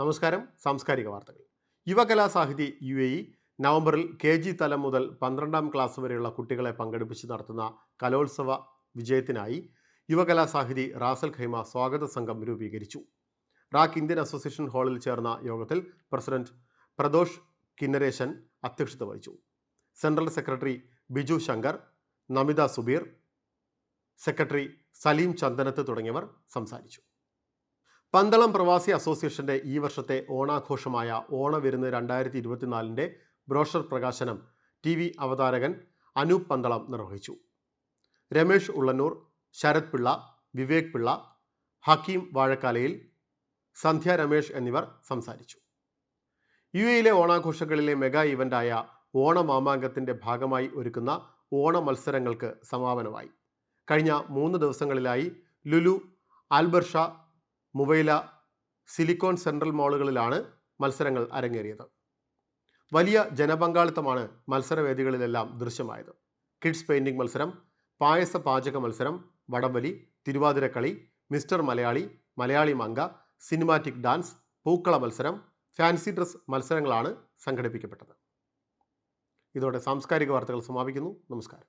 നമസ്കാരം. സാംസ്കാരിക വാർത്തകൾ. Yuvakala Sahithi U A E നവംബറിൽ കെ ജി തലം മുതൽ പന്ത്രണ്ടാം ക്ലാസ് വരെയുള്ള കുട്ടികളെ പങ്കെടുപ്പിച്ച് നടത്തുന്ന കലോത്സവ വിജയത്തിനായി യുവകലാ സാഹിതി റാസൽ ഖൈമ സ്വാഗത സംഘം രൂപീകരിച്ചു. റാക്ക് ഇന്ത്യൻ അസോസിയേഷൻ ഹാളിൽ ചേർന്ന യോഗത്തിൽ പ്രസിഡന്റ് പ്രദോഷ് കിന്നരേശൻ അധ്യക്ഷത വഹിച്ചു. Central secretary Biju Shankar Namitha Subeer secretary Saleem Chandanath തുടങ്ങിയവർ സംസാരിച്ചു. പന്തളം പ്രവാസി അസോസിയേഷന്റെ ഈ വർഷത്തെ ഓണാഘോഷമായ ഓണവിരുന്ന് രണ്ടായിരത്തി ഇരുപത്തിനാലിന്റെ ബ്രോഷർ പ്രകാശനം ടി വി അവതാരകൻ അനൂപ് പന്തളം നിർവഹിച്ചു. രമേഷ് ഉള്ളന്നൂർ ശരത് പിള്ള വിവേക് പിള്ള ഹക്കീം വാഴക്കാലയിൽ സന്ധ്യ രമേഷ് എന്നിവർ സംസാരിച്ചു. യു എയിലെ ഓണാഘോഷങ്ങളിലെ മെഗാ ഇവന്റായ ഓണമാമാങ്കത്തിന്റെ ഭാഗമായി ഒരുക്കുന്ന ഓണ മത്സരങ്ങൾക്ക് സമാപനമായി. കഴിഞ്ഞ മൂന്ന് ദിവസങ്ങളിലായി Lulu Al Barsha Muwaileh Silicon Central മോളുകളിലാണ് മത്സരങ്ങൾ അരങ്ങേറിയത്. വലിയ ജനപങ്കാളിത്തമാണ് മത്സരവേദികളിലെല്ലാം ദൃശ്യമായത്. കിഡ്സ് പെയിന്റിംഗ് മത്സരം പായസ പാചക മത്സരം വടംവലി തിരുവാതിരക്കളി മിസ്റ്റർ മലയാളി മലയാളി മങ്ക സിനിമാറ്റിക് ഡാൻസ് പൂക്കള മത്സരം ഫാൻസി ഡ്രസ് മത്സരങ്ങളാണ് സംഘടിപ്പിക്കപ്പെട്ടത്. ഇതോടെ സാംസ്കാരിക വാർത്തകൾ സമാപിക്കുന്നു. നമസ്കാരം.